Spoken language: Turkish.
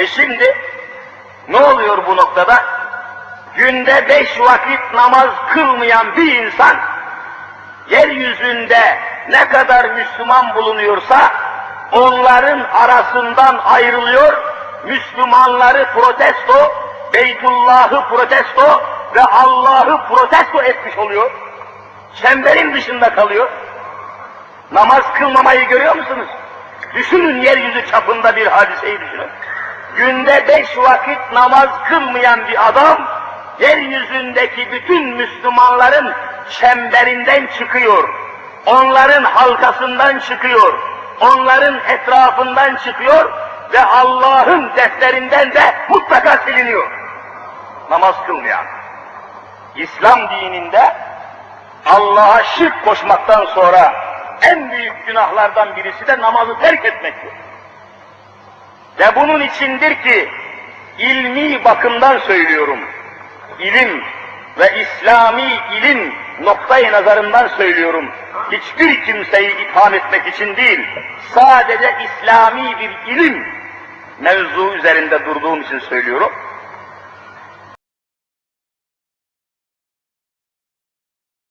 E şimdi ne oluyor bu noktada? Günde beş vakit namaz kılmayan bir insan yeryüzünde ne kadar Müslüman bulunuyorsa onların arasından ayrılıyor, Müslümanları protesto, Beytullah'ı protesto ve Allah'ı protesto etmiş oluyor. Çemberin dışında kalıyor. Namaz kılmamayı görüyor musunuz? Düşünün yeryüzü çapında bir hadiseyi düşünün. Günde beş vakit namaz kılmayan bir adam, yeryüzündeki bütün Müslümanların çemberinden çıkıyor. Onların halkasından çıkıyor. Onların etrafından çıkıyor ve Allah'ın defterinden de mutlaka siliniyor. Namaz kılmayan. İslam dininde Allah'a şirk koşmaktan sonra en büyük günahlardan birisi de namazı terk etmektir. Ve bunun içindir ki ilmi bakımdan söylüyorum. İlim ve İslami ilim noktayı nazarından söylüyorum. Hiçbir kimseyi itham etmek için değil, sadece İslami bir ilim mevzu üzerinde durduğum için söylüyorum.